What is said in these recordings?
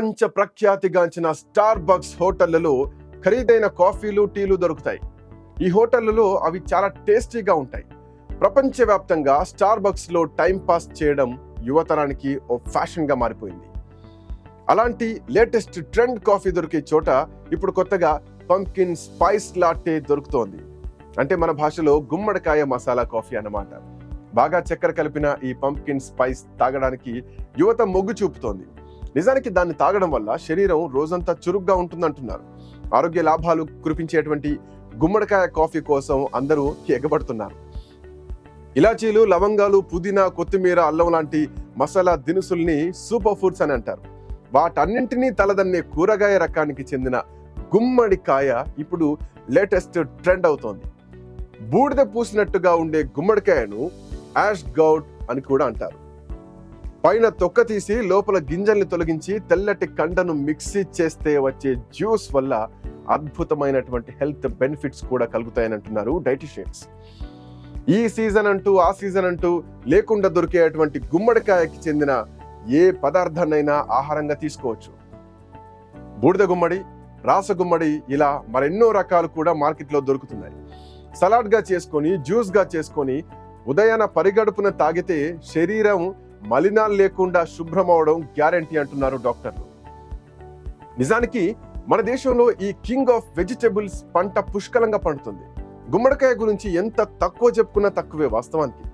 ప్రపంచ ప్రఖ్యాతిగాంచిన star bucks హోటళ్ళలో ఖరీదైన కాఫీలు టీలు దొరుకుతాయి. ఈ హోటళ్ళలో అవి చాలా టేస్టీగా ఉంటాయి. ప్రపంచవ్యాప్తంగా స్టార్ బక్స్లో టైంపాస్ చేయడం యువతరానికి ఓ ఫ్యాషన్గా మారిపోయింది. అలాంటి లేటెస్ట్ ట్రెండ్ కాఫీ దొరికే చోట ఇప్పుడు కొత్తగా పంకిన్ స్పైస్ లాటే దొరుకుతోంది. అంటే మన భాషలో గుమ్మడికాయ మసాలా కాఫీ అన్నమాట. బాగా చక్కెర కలిపిన ఈ పంకిన్ స్పైస్ తాగడానికి యువత మొగ్గు చూపుతోంది. నిజానికి దాన్ని తాగడం వల్ల శరీరం రోజంతా చురుగ్గా ఉంటుందంటున్నారు. ఆరోగ్య లాభాలు కురిపించేటువంటి గుమ్మడికాయ కాఫీ కోసం అందరూ ఎగబడుతున్నారు. ఇలాచీలు లవంగాలు పుదీనా కొత్తిమీర అల్లం లాంటి మసాలా దినుసుల్ని సూపర్ ఫుడ్స్ అని అంటారు. వాటన్నింటినీ తలదన్నే కూరగాయ రకానికి చెందిన గుమ్మడికాయ ఇప్పుడు లేటెస్ట్ ట్రెండ్ అవుతోంది. బూడిద పూసినట్టుగా ఉండే గుమ్మడికాయను యాష్ గౌడ్ అని కూడా అంటారు. పైన తొక్క తీసి లోపల గింజల్ని తొలగించి తెల్లటి కండను మిక్సీ చేస్తే వచ్చే జ్యూస్ వల్ల అద్భుతమైనటువంటి హెల్త్ బెనిఫిట్స్ కూడా కలుగుతాయని అంటున్నారు డైటిషియన్స్. ఈ సీజన్ అంటూ ఆ సీజన్ అంటూ లేకుండా దొరికేటువంటి గుమ్మడికాయకి చెందిన ఏ పదార్థాన్నైనా ఆహారంగా తీసుకోవచ్చు. బూడిద గుమ్మడి రాసగుమ్మడి ఇలా మరెన్నో రకాలు కూడా మార్కెట్లో దొరుకుతున్నాయి. సలాడ్గా చేసుకొని జ్యూస్గా చేసుకొని ఉదయాన పరిగడుపున తాగితే శరీరం మలినాలు లేకుండా శుభ్రం అవడం గ్యారంటీ అంటున్నారు డాక్టర్లు. నిజానికి మన దేశంలో ఈ కింగ్ ఆఫ్ వెజిటబుల్స్ పంట పుష్కలంగా పండుతుంది. గుమ్మడికాయ గురించి ఎంత తక్కువ చెప్పుకున్నా తక్కువే వాస్తవానికి.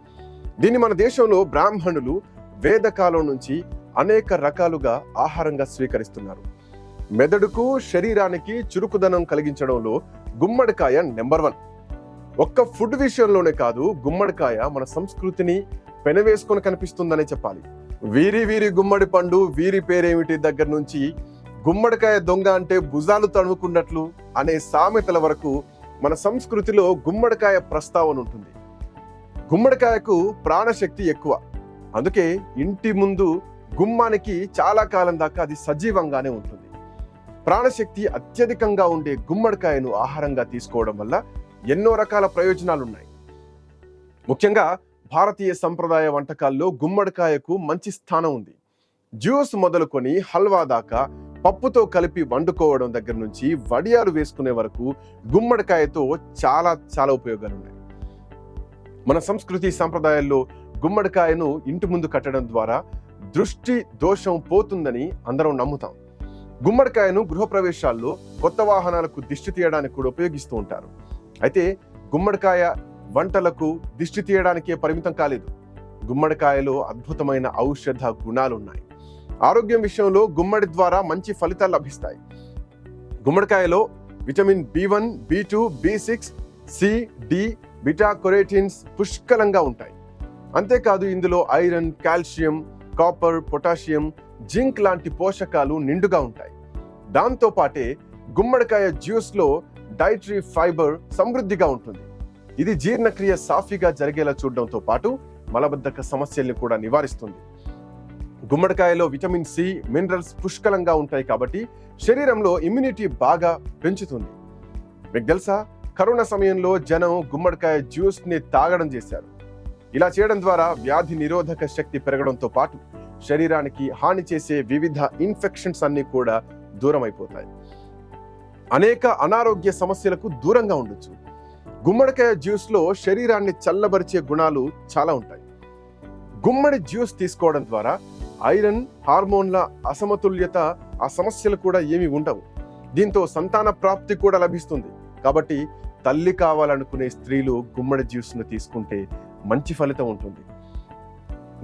దీన్ని మన దేశంలో బ్రాహ్మణులు వేదకాలం నుంచి అనేక రకాలుగా ఆహారంగా స్వీకరిస్తున్నారు. మెదడుకు శరీరానికి చురుకుదనం కలిగించడంలో గుమ్మడికాయ నెంబర్ వన్. ఒక్క ఫుడ్ విషయంలోనే కాదు గుమ్మడికాయ మన సంస్కృతిని పెనవేసుకొని కనిపిస్తుందనే చెప్పాలి. వీరి వీరి గుమ్మడి పండు వీరి పేరేమిటి దగ్గర నుంచి గుమ్మడికాయ దొంగ అంటే భుజాలు తణుకున్నట్లు అనే సామెతల వరకు మన సంస్కృతిలో గుమ్మడికాయ ప్రస్తావన ఉంటుంది. గుమ్మడికాయకు ప్రాణశక్తి ఎక్కువ. అందుకే ఇంటి ముందు గుమ్మానికి చాలా కాలం దాకా అది సజీవంగానే ఉంటుంది. ప్రాణశక్తి అత్యధికంగా ఉండే గుమ్మడికాయను ఆహారంగా తీసుకోవడం వల్ల ఎన్నో రకాల ప్రయోజనాలు ఉన్నాయి ముఖ్యంగా భారతీయ సంప్రదాయ వంటకాల్లో గుమ్మడికాయకు మంచి స్థానం ఉంది. జ్యూస్ మొదలుకొని హల్వా దాకా పప్పుతో కలిపి వండుకోవడం దగ్గర నుంచి వడియాలు వేసుకునే వరకు గుమ్మడికాయతో చాలా చాలా ఉపయోగాలు ఉన్నాయి మన సంస్కృతి సంప్రదాయాల్లో గుమ్మడికాయను ఇంటి ముందు కట్టడం ద్వారా దృష్టి దోషం పోతుందని అందరం నమ్ముతాం. గుమ్మడికాయను గృహప్రవేశాల్లో కొత్త వాహనాలకు దిష్టి తీయడానికి కూడా ఉపయోగిస్తూ ఉంటారు. అయితే గుమ్మడికాయ వంటలకు దిష్టి తీయడానికే పరిమితం కాలేదు. గుమ్మడికాయలో అద్భుతమైన ఔషధ గుణాలు ఉన్నాయి ఆరోగ్యం విషయంలో గుమ్మడి ద్వారా మంచి ఫలితాలు లభిస్తాయి. గుమ్మడికాయలో vitamin B one B two B six C D beta carotenes పుష్కలంగా ఉంటాయి. అంతేకాదు ఇందులో iron calcium copper potassium zinc లాంటి పోషకాలు నిండుగా ఉంటాయి. దాంతో పాటే గుమ్మడికాయ జ్యూస్లో డైటరీ ఫైబర్ సమృద్ధిగా ఉంటుంది. ఇది జీర్ణక్రియ సాఫీగా జరిగేలా చూడడంతో పాటు మలబద్ధక సమస్యల్ని కూడా నివారిస్తుంది. గుమ్మడికాయలో విటమిన్ సి మినరల్స్ పుష్కలంగా ఉంటాయి కాబట్టి శరీరంలో ఇమ్యూనిటీ బాగా పెంచుతుంది. మీకు తెలుసా? కరోనా సమయంలో జనం గుమ్మడికాయ జ్యూస్ని తాగడం చేశారు. ఇలా చేయడం ద్వారా వ్యాధి నిరోధక శక్తి పెరగడంతో పాటు శరీరానికి హాని చేసే వివిధ ఇన్ఫెక్షన్స్ అన్ని కూడా దూరం అయిపోతాయి అనేక అనారోగ్య సమస్యలకు దూరంగా ఉండొచ్చు. గుమ్మడికాయ జ్యూస్లో శరీరాన్ని చల్లబరిచే గుణాలు చాలా ఉంటాయి. గుమ్మడి జ్యూస్ తీసుకోవడం ద్వారా ఐరన్ హార్మోన్ల అసమతుల్యత ఆ సమస్యలు కూడా ఏమి ఉండవు. దీంతో సంతాన ప్రాప్తి కూడా లభిస్తుంది. కాబట్టి తల్లి కావాలనుకునే స్త్రీలు గుమ్మడి జ్యూస్ను తీసుకుంటే మంచి ఫలితం ఉంటుంది.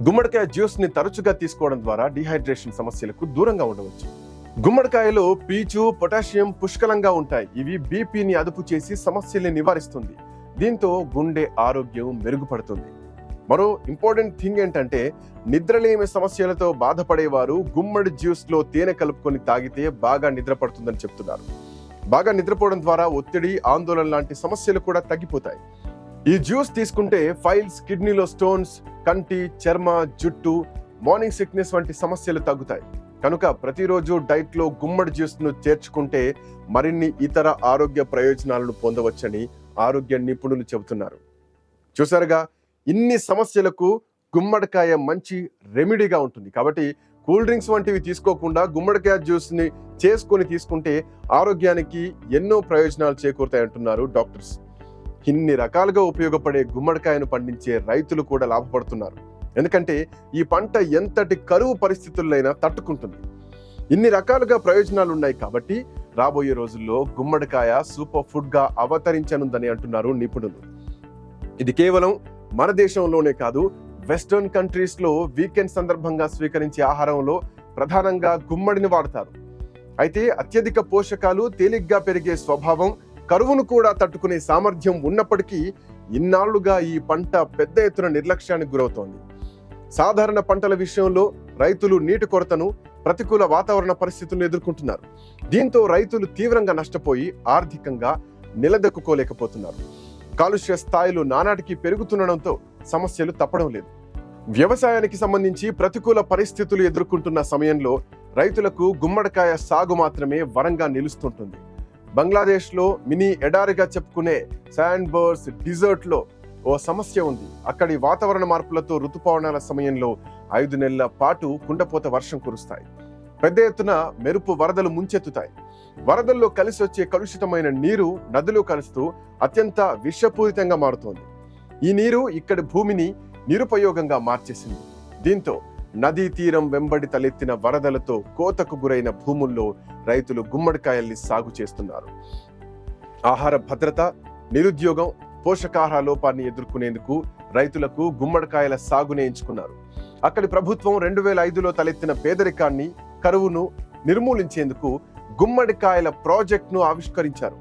గుమ్మడికాయ జ్యూస్ని తరచుగా తీసుకోవడం ద్వారా డిహైడ్రేషన్ సమస్యలకు దూరంగా ఉండవచ్చు. గుమ్మడికాయలో పీచు పొటాషియం పుష్కలంగా ఉంటాయి. ఇవి బీపీని అదుపు చేసి సమస్యల్ని నివారిస్తుంది. దీంతో గుండె ఆరోగ్యం మెరుగుపడుతుంది. మరో ఇంపార్టెంట్ థింగ్ ఏంటంటే నిద్రలేమి సమస్యలతో బాధపడేవారు గుమ్మడి జ్యూస్లో తేనె కలుపుకొని తాగితే బాగా నిద్రపడుతుందని చెప్తున్నారు. బాగా నిద్రపోవడం ద్వారా ఒత్తిడి ఆందోళన లాంటి సమస్యలు కూడా తగ్గిపోతాయి. ఈ జ్యూస్ తీసుకుంటే ఫైల్స్ కిడ్నీలో స్టోన్స్ కంటి చర్మ జుట్టు మార్నింగ్ సిక్నెస్ వంటి సమస్యలు తగ్గుతాయి. కనుక ప్రతిరోజు డైట్లో గుమ్మడి జ్యూస్ను చేర్చుకుంటే మరిన్ని ఇతర ఆరోగ్య ప్రయోజనాలను పొందవచ్చని ఆరోగ్య నిపుణులు చెబుతున్నారు. చూసారుగా ఇన్ని సమస్యలకు గుమ్మడికాయ మంచి రెమెడీగా ఉంటుంది. కాబట్టి కూల్ డ్రింక్స్ వంటివి తీసుకోకుండా గుమ్మడికాయ జ్యూస్ని చేసుకొని తీసుకుంటే ఆరోగ్యానికి ఎన్నో ప్రయోజనాలు చేకూరుతాయి అంటున్నారు డాక్టర్స్. ఇన్ని రకాలుగా ఉపయోగపడే గుమ్మడికాయను పండించే రైతులు కూడా లాభపడుతున్నారు. ఎందుకంటే ఈ పంట ఎంతటి కరువు పరిస్థితులైనా తట్టుకుంటుంది. ఇన్ని రకాలుగా ప్రయోజనాలు ఉన్నాయి కాబట్టి రాబోయే రోజుల్లో గుమ్మడికాయ సూపర్ ఫుడ్గా అవతరించనుందని అంటున్నారు నిపుణులు. ఇది కేవలం మన దేశంలోనే కాదు వెస్టర్న్ కంట్రీస్లో వీకెండ్ సందర్భంగా స్వీకరించే ఆహారంలో ప్రధానంగా గుమ్మడిని వాడతారు. అయితే అత్యధిక పోషకాలు తేలిగ్గా పెరిగే స్వభావం కరువును కూడా తట్టుకునే సామర్థ్యం ఉన్నప్పటికీ ఇన్నాళ్ళుగా ఈ పంట పెద్ద ఎత్తున నిర్లక్ష్యానికి గురవుతోంది. సాధారణ పంటల విషయంలో రైతులు నీటి కొరతను ప్రతికూల వాతావరణ పరిస్థితులను ఎదుర్కొంటున్నారు. దీంతో రైతులు తీవ్రంగా నష్టపోయి ఆర్థికంగా నిలదొక్కుకోలేకపోతున్నారు. కాలుష్య స్థాయిలు నానాటికి పెరుగుతుండడంతో సమస్యలు తప్పడం లేదు. వ్యవసాయానికి సంబంధించి ప్రతికూల పరిస్థితులు ఎదుర్కొంటున్న సమయంలో రైతులకు గుమ్మడికాయ సాగు మాత్రమే వరంగా నిలుస్తుంటుంది. బంగ్లాదేశ్లో మినీ ఎడారిగా చెప్పుకునే శాండ్ బర్డ్స్ ఓ సమస్య ఉంది. అక్కడి వాతావరణ మార్పులతో ఋతుపవనాల సమయంలో ఐదు నెలల పాటు కుండపోత వర్షం కురుస్తాయి. పెద్ద ఎత్తున మెరుపు వరదలు ముంచెత్తుతాయి. వరదల్లో కలిసి వచ్చే కలుషితమైన నీరు నదిలో కలుస్తూ అత్యంత విషపూరితంగా మారుతోంది. ఈ నీరు ఇక్కడి భూమిని నిరుపయోగంగా మార్చేసింది. దీంతో నదీ తీరం వెంబడి తలెత్తిన వరదలతో కోతకు గురైన భూముల్లో రైతులు గుమ్మడికాయల్ని సాగు చేస్తున్నారు. ఆహార భద్రత నిరుద్యోగం పోషకాహార లోపాన్ని ఎదుర్కొనేందుకు రైతులకు గుమ్మడికాయల సాగునే ఎంచుకున్నారు. అక్కడి ప్రభుత్వం రెండు వేల ఐదులో తలెత్తిన పేదరికాన్ని కరువును నిర్మూలించేందుకు గుమ్మడికాయల ప్రాజెక్టును ఆవిష్కరించారు.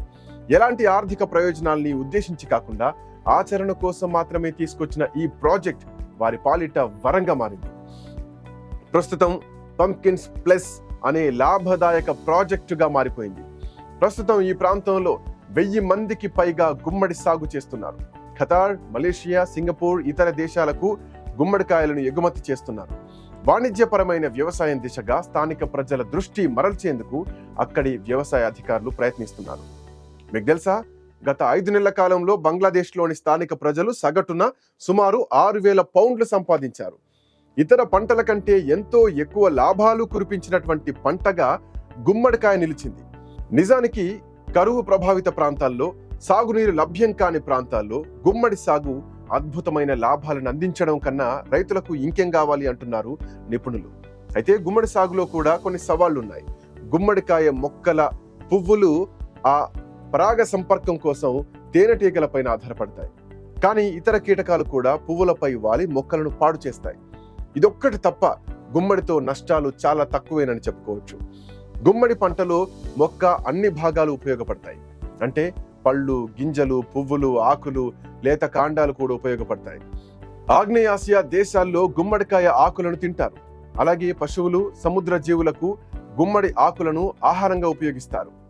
ఎలాంటి ఆర్థిక ప్రయోజనాల్ని ఉద్దేశించి కాకుండా ఆచరణ కోసం మాత్రమే తీసుకొచ్చిన ఈ ప్రాజెక్ట్ వారి పాలిట వరంగా మారింది. ప్రస్తుతం పంకిన్స్ ప్లస్ అనే లాభదాయక ప్రాజెక్టుగా మారిపోయింది. ప్రస్తుతం ఈ ప్రాంతంలో వెయ్యి మందికి పైగా గుమ్మడి సాగు చేస్తున్నారు. ఖతార్ మలేషియా సింగపూర్ ఇతర దేశాలకు గుమ్మడికాయలను ఎగుమతి చేస్తున్నారు. వాణిజ్యపరమైన వ్యవసాయం దిశగా స్థానిక ప్రజల దృష్టి మరల్చేందుకు అక్కడి వ్యవసాయ అధికారులు ప్రయత్నిస్తున్నారు. మీకు తెలుసా? గత ఐదు నెలల కాలంలో బంగ్లాదేశ్లోని స్థానిక ప్రజలు సగటున సుమారు ఆరు వేల పౌండ్లు సంపాదించారు. ఇతర పంటల కంటే ఎంతో ఎక్కువ లాభాలు కురిపించినటువంటి పంటగా గుమ్మడికాయ నిలిచింది. నిజానికి కరువు ప్రభావిత ప్రాంతాల్లో సాగునీరు లభ్యం కాని ప్రాంతాల్లో గుమ్మడి సాగు అద్భుతమైన లాభాలను అందించడం కన్నా రైతులకు ఇంకేం కావాలి అంటున్నారు నిపుణులు. అయితే గుమ్మడి సాగులో కూడా కొన్ని సవాళ్ళు ఉన్నాయి గుమ్మడికాయ మొక్కల పువ్వులు ఆ పరాగ సంపర్కం కోసం తేనెటీగలపైన ఆధారపడతాయి. కానీ ఇతర కీటకాలు కూడా పువ్వులపై వాలి మొక్కలను పాడు చేస్తాయి. ఇదొక్కటి తప్ప గుమ్మడితో నష్టాలు చాలా తక్కువేనని చెప్పుకోవచ్చు. గుమ్మడి పంటలో మొక్క అన్ని భాగాలు ఉపయోగపడతాయి. అంటే పళ్ళు గింజలు పువ్వులు ఆకులు లేత కాండాలు కూడా ఉపయోగపడతాయి. ఆగ్నేయాసియా దేశాల్లో గుమ్మడికాయ ఆకులను తింటారు. అలాగే పశువులు సముద్ర జీవులకు గుమ్మడి ఆకులను ఆహారంగా ఉపయోగిస్తారు.